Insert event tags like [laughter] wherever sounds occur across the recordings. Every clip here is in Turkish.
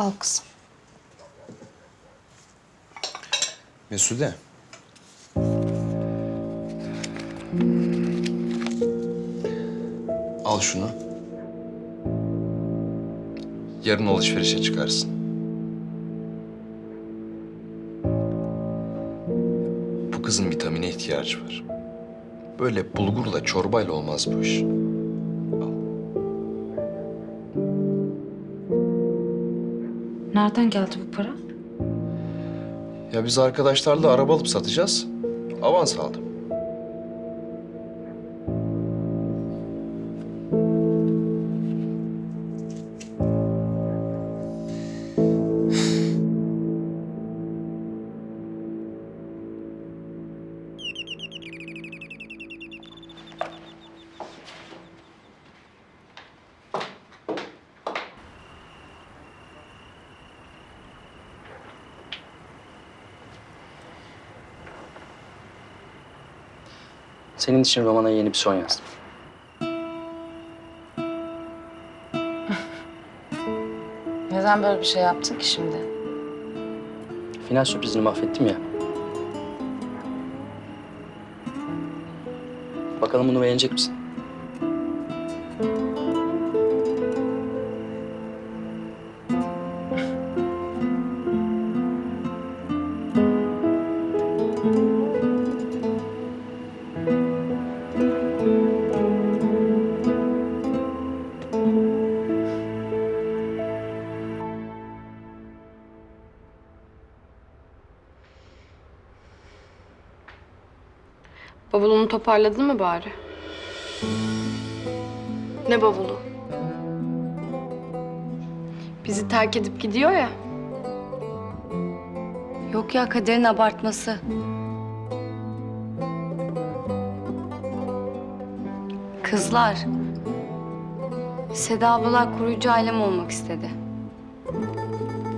Al kızım. Mesude. Al şunu. Yarın alışverişe çıkarsın. Bu kızın vitamine ihtiyacı var. Böyle bulgurla çorbayla olmaz bu iş. Nereden geldi bu para? Ya biz arkadaşlarla araba alıp satacağız. Avans aldım. Senin için romana yeni bir son yazdım. [laughs] Neden böyle bir şey yaptın ki şimdi? Final sürprizini mahvettim ya. Bakalım bunu beğenecek misin? Bavulunu toparladın mı bari? Ne bavulu? Bizi terk edip gidiyor ya. Yok ya kaderin abartması. Kızlar. Seda ablalar koruyucu ailem olmak istedi.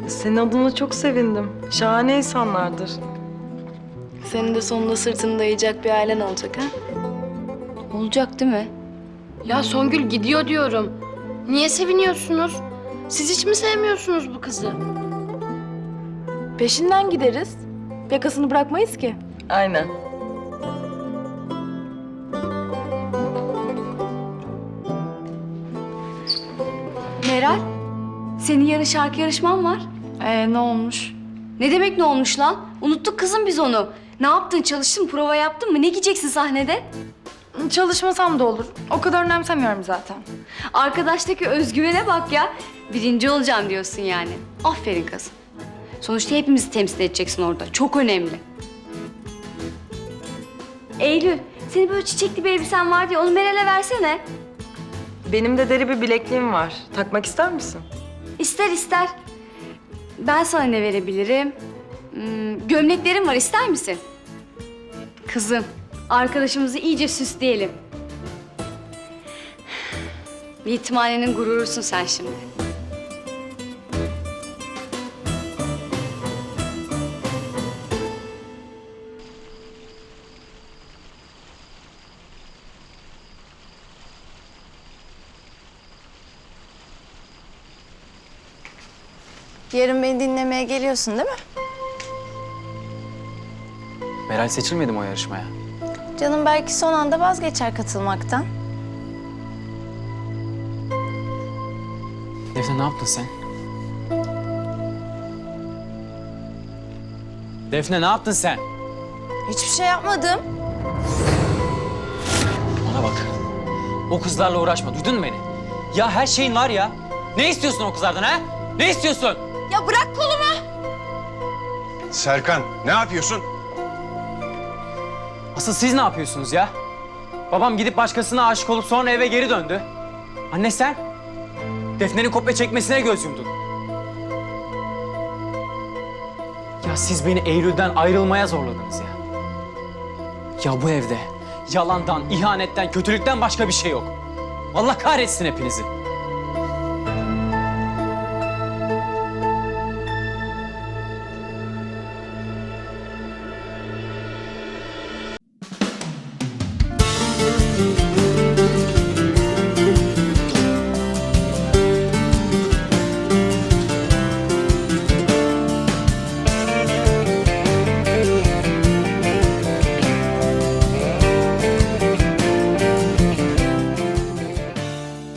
Senin adına çok sevindim. Şahane insanlardır. Senin de sonunda sırtını dayayacak bir ailen olacak ha? Olacak değil mi? Ya Songül gidiyor diyorum. Niye seviniyorsunuz? Siz hiç mi sevmiyorsunuz bu kızı? Peşinden gideriz. Yakasını bırakmayız ki. Aynen. Meral, senin yarın şarkı yarışman var. Ee ne olmuş? Ne demek ne olmuş lan? Unuttuk kızım biz onu. Ne yaptın? Çalıştın, prova yaptın mı? Ne giyeceksin sahnede? Çalışmasam da olur. O kadar önemsemiyorum zaten. Arkadaştaki özgüvene bak ya. Birinci olacağım diyorsun yani. Aferin kızım. Sonuçta hepimizi temsil edeceksin orada. Çok önemli. Eylül, senin böyle çiçekli bir elbisen vardı ya onu Meral'e versene. Benim de deri bir bilekliğim var. Takmak ister misin? İster ister. Ben sana ne verebilirim? Hmm, gömleklerim var ister misin? Kızım, arkadaşımızı iyice süsleyelim. Yetimhanenin gururusun sen şimdi. Yarın beni dinlemeye geliyorsun değil mi? Meral seçilmedi mi o yarışmaya? Canım belki son anda vazgeçer katılmaktan. Defne ne yaptın sen? Defne ne yaptın sen? Hiçbir şey yapmadım. Bana bak. O kızlarla uğraşma. Duydun mu beni? Ya her şeyin var ya. Ne istiyorsun o kızlardan ha? Ne istiyorsun? Ya bırak kolumu. Serkan ne yapıyorsun? Asıl siz ne yapıyorsunuz ya? Babam gidip başkasına aşık olup sonra eve geri döndü. Anne sen? Defne'nin kopya çekmesine göz yumdun. Ya siz beni Eylül'den ayrılmaya zorladınız ya. Ya bu evde yalandan, ihanetten, kötülükten başka bir şey yok. Allah kahretsin hepinizi.